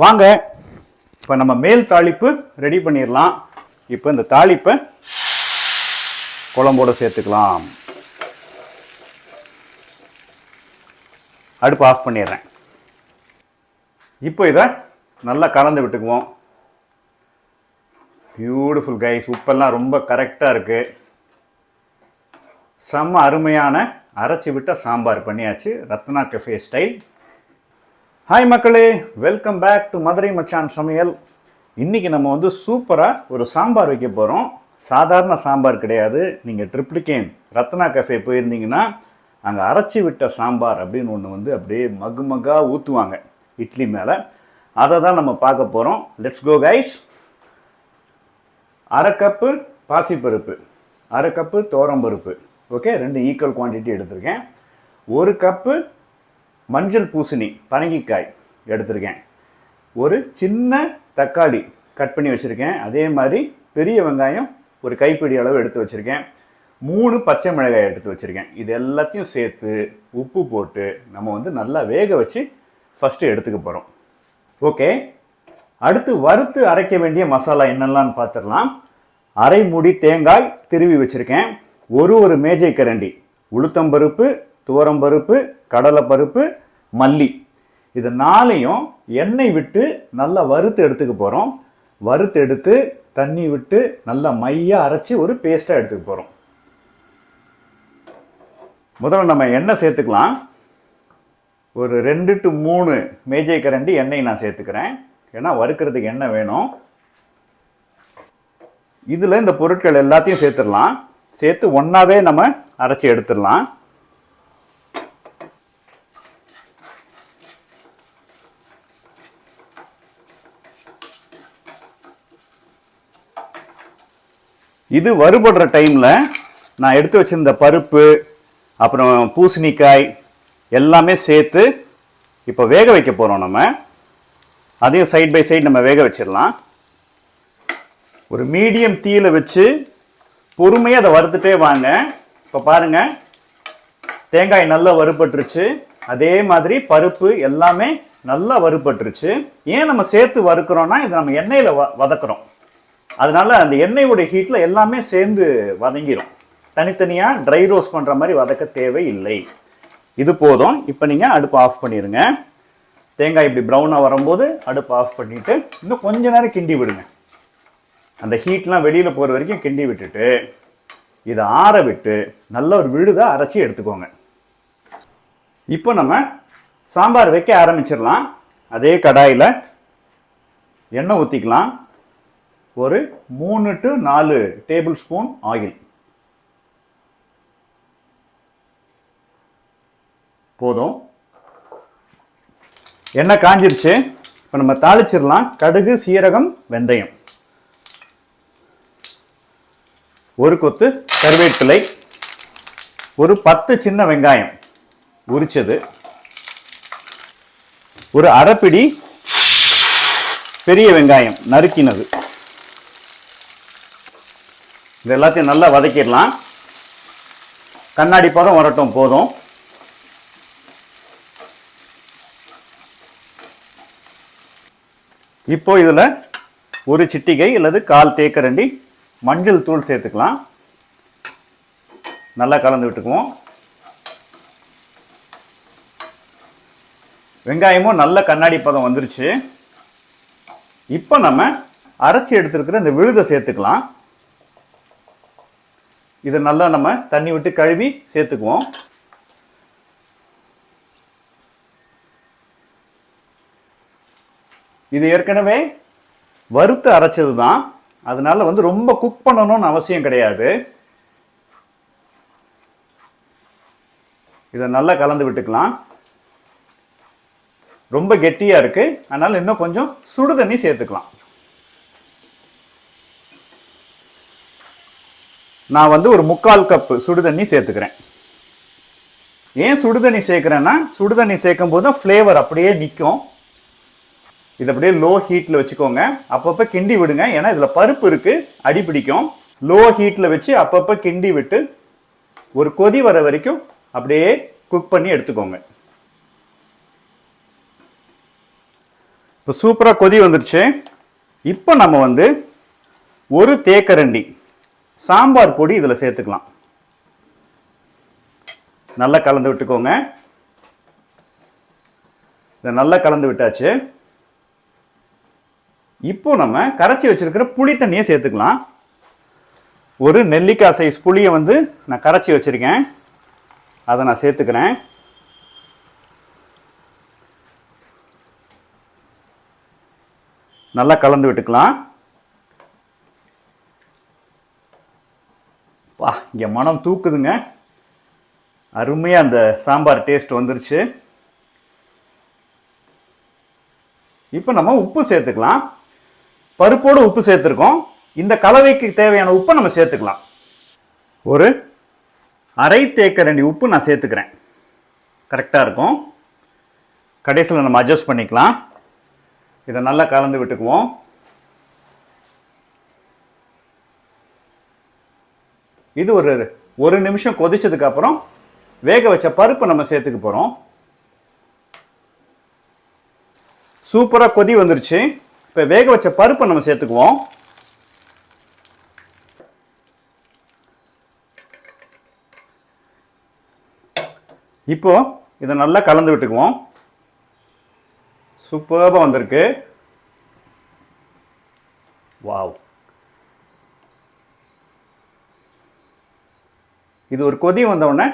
வாங்க இப்போ நம்ம மேல் தாளிப்பு ரெடி பண்ணிடலாம் இப்போ இந்த தாளிப்பை குழம்போட சேர்த்துக்கலாம். அடுப்பு ஆஃப் பண்ணிடுறேன். இப்போ இதை நல்லா கலந்து விட்டுக்குவோம். பியூட்டிஃபுல் கைஸ் உப்பெல்லாம் ரொம்ப கரெக்டாக இருக்குது செம்ம அருமையான அரைச்சி விட்ட சாம்பார் பண்ணியாச்சு. ரத்னா கெஃபே ஸ்டைல் ஹாய் மக்களே. வெல்கம் பேக் டு மதுரை மச்சான் சமையல். இன்றைக்கி நம்ம வந்து சூப்பராக ஒரு சாம்பார் வைக்க போகிறோம் சாதாரண சாம்பார் கிடையாது. நீங்கள் ட்ரிப்ளிகேன் ரத்னா கஃபே போயிருந்தீங்கன்னா அங்கே அரைச்சி விட்ட சாம்பார் அப்படின்னு ஒன்று வந்து அப்படியே மகுமகாக ஊற்றுவாங்க இட்லி மேலே. அதை தான் நம்ம பார்க்க போகிறோம் லெட்ஸ் கோ கைஸ் அரை கப்பு பாசிப்பருப்பு அரை கப்பு தோரம்பருப்பு ஓகே ரெண்டு ஈக்குவல் குவான்டிட்டி எடுத்திருக்கேன். ஒரு கப்பு மஞ்சள் பூசணி பரங்கிக்காய் எடுத்திருக்கேன். ஒரு சின்ன தக்காளி கட் பண்ணி வச்சுருக்கேன். அதே மாதிரி பெரிய வெங்காயம் ஒரு கைப்பிடி அளவு எடுத்து வச்சுருக்கேன். மூணு பச்சை மிளகாய் எடுத்து வச்சுருக்கேன். இது எல்லாத்தையும் சேர்த்து உப்பு போட்டு நம்ம வந்து நல்லா வேக வச்சு ஃபஸ்ட்டு எடுத்துக்க போகிறோம் ஓகே அடுத்து வறுத்து அரைக்க வேண்டிய மசாலா என்னெல்லாம்னு பார்த்துடலாம் அரை மூடி தேங்காய் திருவி வச்சுருக்கேன். ஒரு ஒரு மேஜை கரண்டி. உளுத்தம்பருப்பு துவரம்பருப்பு கடலைப்பருப்பு மல்லி. இது நாளையும் எண்ணெய் விட்டு நல்லா வறுத்து எடுத்துக்க போகிறோம் வறுத்து எடுத்து தண்ணி விட்டு நல்லா மையாக அரைச்சி ஒரு பேஸ்ட்டாக எடுத்துக்க போகிறோம் முதல்ல நம்ம எண்ணெய் சேர்த்துக்கலாம். ஒரு ரெண்டு டு மூணு மேஜை கரண்டி எண்ணெய் நான் சேர்த்துக்கிறேன். ஏன்னா வறுக்கிறதுக்கு எண்ணெய் வேணும். இதில் இந்த பொருட்கள் எல்லாத்தையும் சேர்த்துடலாம். சேர்த்து ஒன்றாவே நம்ம அரைச்சி எடுத்துடலாம். இது வறுபடுற டைமில் நான் எடுத்து வச்சுருந்த பருப்பு அப்புறம் பூசணிக்காய் எல்லாமே சேர்த்து இப்போ வேக வைக்க போகிறோம் நம்ம. அதையும் சைட் பை சைடு நம்ம வேக வச்சிடலாம். ஒரு மீடியம் தீயில் வச்சு பொறுமையாக அதை வறுத்துட்டே வாங்க. இப்போ பாருங்க தேங்காய் நல்லா வறுபட்டுருச்சு. அதே மாதிரி பருப்பு எல்லாமே நல்லா வறுபட்டுருச்சு. ஏன் நம்ம சேர்த்து வறுக்கிறோன்னா இது நம்ம எண்ணெயில் வ வதக்குறோம். அதனால அந்த எண்ணெயோட ஹீட்டில் எல்லாமே சேர்ந்து வதங்கிடும் தனித்தனியாக ட்ரை ரோஸ்ட் பண்ணுற மாதிரி வதக்க தேவையில்லை. இது போதும். இப்போ நீங்கள் அடுப்பு ஆஃப் பண்ணிடுங்க தேங்காய் இப்படி ப்ரௌனாக வரும்போது அடுப்பு ஆஃப் பண்ணிவிட்டு இன்னும் கொஞ்ச நேரம் கிண்டி விடுங்க. அந்த ஹீட்லாம் வெளியில் போகிற வரைக்கும் கிண்டி விட்டுட்டு இதை ஆற விட்டு நல்ல ஒரு விழுதை அரைச்சி எடுத்துக்கோங்க. இப்போ நம்ம சாம்பார் வைக்க ஆரம்பிச்சிடலாம். அதே கடாயில் எண்ணெய் ஊற்றிக்கலாம் ஒரு மூணு டு நாலு டேபிள் ஸ்பூன் ஆயில் போதும். எண்ணெய் காஞ்சிருச்சு. இப்போ நம்ம தாளிச்சிடலாம். கடுகு சீரகம் வெந்தயம். ஒரு கொத்து கருவேப்பிலை. ஒரு பத்து சின்ன வெங்காயம் உரிச்சது. ஒரு அரைப்பிடி பெரிய வெங்காயம் நறுக்கினது. இது எல்லாத்தையும் நல்லா வதக்கிடலாம். கண்ணாடி பதம் வரட்டும் போதும். இப்போ இதில் ஒரு சிட்டிகை அல்லது கால் தேக்கரண்டி மஞ்சள் தூள் சேர்த்துக்கலாம். நல்லா கலந்து விட்டுக்குவோம். வெங்காயமும் நல்ல கண்ணாடி பதம் வந்துருச்சு. இப்போ நம்ம அரைச்சி எடுத்துருக்கிற இந்த விழுதை சேர்த்துக்கலாம். இதை நல்லா நம்ம தண்ணி விட்டு கழுவி சேர்த்துக்குவோம். இது ஏற்கனவே வறுத்து அரைச்சது தான். அதனால வந்து ரொம்ப குக் பண்ணணும்னு அவசியம் கிடையாது. இதை நல்லா கலந்து விட்டுக்கலாம். ரொம்ப கெட்டியாக இருக்கு. அதனால் இன்னும் கொஞ்சம் சுடு தண்ணி சேர்த்துக்கலாம். நான் வந்து ஒரு முக்கால் கப்பு சுடுதண்ணி சேர்த்துக்கிறேன். ஏன் சுடுதண்ணி சேர்க்குறேன்னா சுடுதண்ணி சேர்க்கும் போது ஃப்ளேவர் அப்படியே நிற்கும் இது அப்படியே லோ ஹீட்டில் வச்சுக்கோங்க. அப்பப்போ கிண்டி விடுங்க. ஏன்னா இதில் பருப்பு இருக்குது அடி பிடிக்கும். லோ ஹீட்டில் வச்சு அப்பப்போ கிண்டி விட்டு ஒரு கொதி வர வரைக்கும் அப்படியே குக் பண்ணி எடுத்துக்கோங்க. இப்போ சூப்பராக கொதி வந்துருச்சு. இப்போ நம்ம வந்து ஒரு தேக்கரண்டி சாம்பார் பொடி இதில் சேர்த்துக்கலாம். நல்லா கலந்து விட்டுக்கோங்க. இதை நல்லா கலந்து விட்டாச்சு. இப்போ நம்ம கரைச்சி வச்சிருக்கிற புளி தண்ணியை சேர்த்துக்கலாம். ஒரு நெல்லிக்காய் சைஸ் புளியை வந்து நான் கரைச்சி வச்சிருக்கேன். அதை நான் சேர்த்துக்கிறேன். நல்லா கலந்து விட்டுக்கலாம். வா இங்கே மனம் தூக்குதுங்க. அருமையாக அந்த சாம்பார் டேஸ்ட் வந்துருச்சு. இப்போ நம்ம உப்பு சேர்த்துக்கலாம். பருப்போடு உப்பு சேர்த்துருக்கோம். இந்த கலவைக்கு தேவையான உப்பை நம்ம சேர்த்துக்கலாம். ஒரு அரை தேக்கரண்டி உப்பு நான் சேர்த்துக்கிறேன். கரெக்டாக இருக்கும். கடைசியில் நம்ம அட்ஜஸ்ட் பண்ணிக்கலாம். இதை நல்லா கலந்து விட்டுக்குவோம். இது ஒரு ஒரு நிமிஷம் கொதிச்சதுக்கு அப்புறம் வேக வச்ச பருப்பு நம்ம சேர்த்துக்க போகிறோம் சூப்பராக கொதி வந்துருச்சு. இப்போ வேக வச்ச பருப்பை நம்ம சேர்த்துக்குவோம். இப்போ இதை நல்லா கலந்து விட்டுக்குவோம். சூப்பராக வந்திருக்கு. வாவ். இது ஒரு கொதி வந்தவுடனே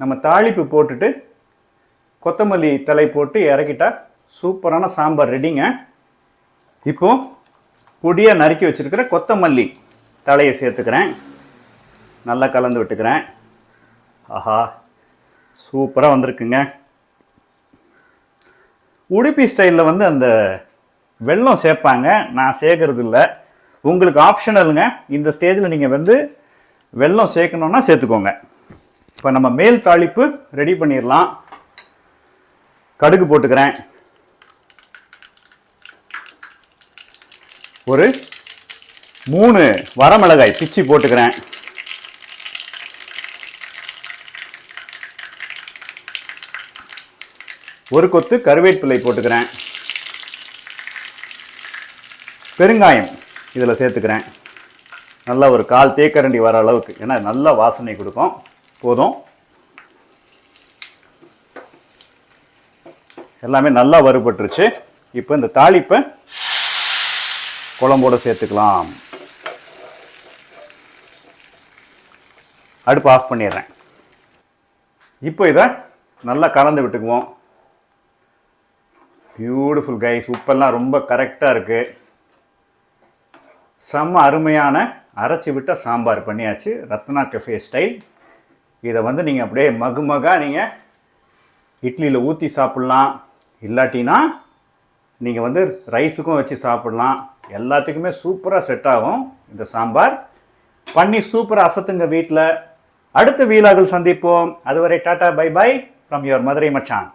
நம்ம தாளிப்பு போட்டுட்டு கொத்தமல்லி தலை போட்டு இறக்கிட்டா சூப்பரான சாம்பார் ரெடிங்க. இப்போ பொடியாக நறுக்கி வச்சுருக்கிற கொத்தமல்லி தலையை சேர்த்துக்கிறேன். நல்லா கலந்து விட்டுக்கிறேன். ஆஹா சூப்பராக வந்திருக்குங்க. உடுப்பி ஸ்டைலில் வந்து அந்த வெல்லம் சேர்ப்பாங்க. நான் சேர்க்கறது இல்லை உங்களுக்கு ஆப்ஷனலுங்க இந்த ஸ்டேஜில் நீங்கள் வந்து வெல்லம் சேர்க்கணுன்னா சேர்த்துக்கோங்க. இப்போ நம்ம மேல் தாளிப்பு ரெடி பண்ணிடலாம் கடுகு போட்டுக்கிறேன். ஒரு மூணு வரமிளகாய் பிச்சு போட்டுக்கிறேன். ஒரு கொத்து கருவேப்பிலை போட்டுக்கிறேன். பெருங்காயம் இதில் சேர்த்துக்கிறேன். நல்லா ஒரு கால் தேக்கரண்டி வர அளவுக்கு ஏன்னா நல்ல வாசனை கொடுக்கும். போதும். எல்லாமே நல்லா வறுபட்டுருச்சு. இப்போ இந்த தாளிப்பை குழம்போடு சேர்த்துக்கலாம். அடுப்பு ஆஃப் பண்ணிடுறேன். இப்போ இதை நல்லா கலந்து விட்டுக்குவோம். பியூட்டிஃபுல் கைஸ் உப்பெல்லாம் ரொம்ப கரெக்டாக இருக்குது செம்ம அருமையான அரைச்சி விட்டால் சாம்பார் பண்ணியாச்சு. ரத்னா கஃபே ஸ்டைல் இதை வந்து நீங்கள் அப்படியே மகுமகாக நீங்கள் இட்லியில் ஊற்றி சாப்பிட்லாம். இல்லாட்டினா நீங்கள் வந்து ரைஸுக்கும் வச்சு சாப்பிட்லாம். எல்லாத்துக்குமே சூப்பராக செட் ஆகும் இந்த சாம்பார். பண்ணி சூப்பராக அசத்துங்க வீட்டில் அடுத்த வீலாகில் சந்திப்போம். அதுவரை tata bye bye. From your Madurai மச்சான்